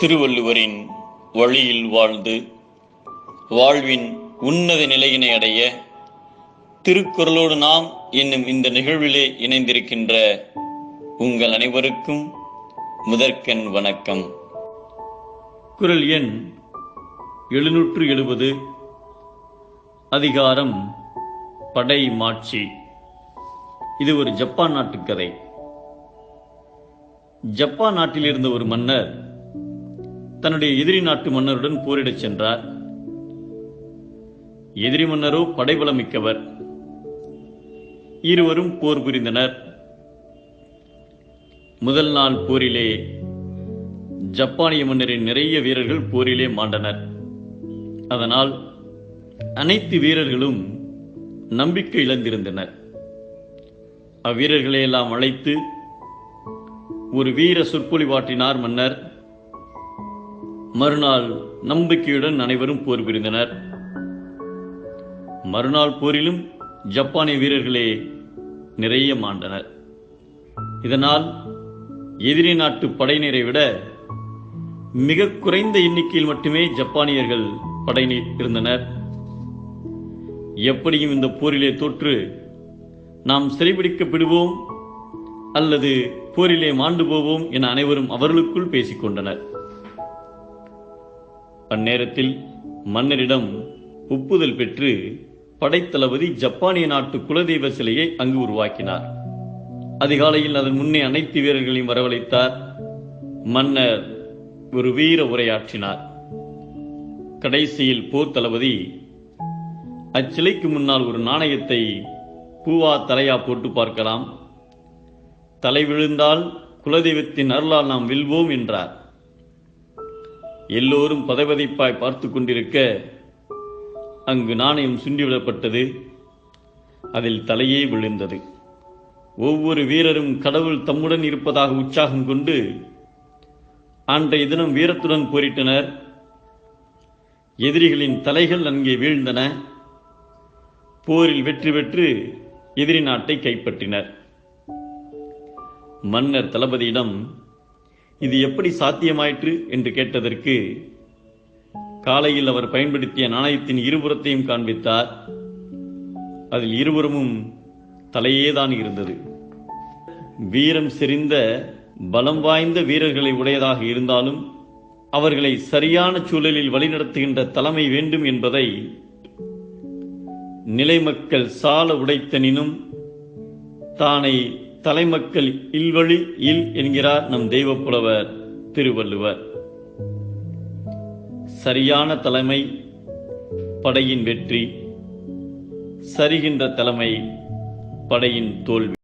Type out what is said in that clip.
திருவள்ளுவரின் வழியில் வாழ்ந்து வாழ்வின் உன்னத நிலையினை அடைய திருக்குறளோடு நாம் என்னும் இந்த நிகழ்விலே இணைந்திருக்கின்ற உங்கள் அனைவருக்கும் முதற்கண் வணக்கம். குரல் எண் எழுநூற்று எழுபது அதிகாரம் படை மாட்சி. இது ஒரு ஜப்பான் நாட்டு கதை ஜப்பான் நாட்டில் இருந்த ஒரு மன்னர் தன்னுடைய எதிரி நாட்டு மன்னருடன் போரிடச் சென்றார். எதிரி மன்னரோ படைபலமிக்கவர். இருவரும் போர் புரிந்தனர். முதல் நாள் போரிலே ஜப்பானிய மன்னரின் நிறைய வீரர்கள் போரிலே மாண்டனர். அதனால் அனைத்து வீரர்களும் நம்பிக்கை இழந்திருந்தனர். அவ்வீரர்களை எல்லாம் அழைத்து ஒரு வீர சொற்பொழிவாற்றினார் மன்னர். மறுநாள் நம்பிக்கையுடன் அனைவரும் போர் புரிந்தனர். மறுநாள் போரிலும் ஜப்பானிய வீரர்களே நிறைய மாண்டனர். இதனால் எதிரி நாட்டு படையினரை விட மிக குறைந்த எண்ணிக்கையில் மட்டுமே ஜப்பானியர்கள் படையினர் இருந்தனர். எப்படியும் இந்த போரிலே தோற்று நாம் சிறைபிடிக்கப்படுவோம் அல்லது போரிலே மாண்டு போவோம் என அனைவரும் அவர்களுக்குள் பேசிக்கொண்டனர். அந்நேரத்தில் மன்னரிடம் ஒப்புதல் பெற்று படைத்தளபதி ஜப்பானிய நாட்டு குலதெய்வ சிலையை அங்கு உருவாக்கினார். அதிகாலையில் அதன் முன்னே அனைத்து வீரர்களையும் வரவழைத்தார். மன்னர் ஒரு வீர உரையாற்றினார். கடைசியில் போர் தளபதி அச்சிலைக்கு முன்னால் ஒரு நாணயத்தை பூவா தலையா போட்டு பார்க்கலாம். தலை விழுந்தால் குலதெய்வத்தின் அருளால் நாம் வெல்வோம் என்றார். எல்லோரும் பதைபதைப்பாய் பார்த்து கொண்டிருக்க அங்கு நாணயம் சுண்டிவிடப்பட்டது. அதில் தலையே விழுந்தது. ஒவ்வொரு வீரரும் கடவுள் தம்முடன் இருப்பதாக உற்சாகம் கொண்டு அன்றைய தினம் வீரத்துடன் போரிட்டனர். எதிரிகளின் தலைகள் அங்கே வீழ்ந்தன. போரில் வெற்றி பெற்று எதிரி நாட்டை கைப்பற்றினர். மன்னர் தளபதியிடம் இது எப்படி சாத்தியமாயிற்று என்று கேட்டதற்கு காலையில் அவர் பயன்படுத்திய நாணயத்தின் இருபுறத்தையும் காண்பித்தார். அதில் இருபுறமும் தலையேதான் இருந்தது. வீரம் செறிந்த பலம் வாய்ந்த வீரர்களை உடையதாக இருந்தாலும் அவர்களை சரியான சூழலில் வழிநடத்துகின்ற தலைமை வேண்டும் என்பதை நிலைமக்கள் சால உடைத்தனினும் தானை தலைமக்கள் இல்வழி இல் என்கிறார் நம் தெய்வப்புலவர் திருவள்ளுவர். சரியான தலைமை படையின் வெற்றி. சரிகின்ற தலைமை படையின் தோல்வி.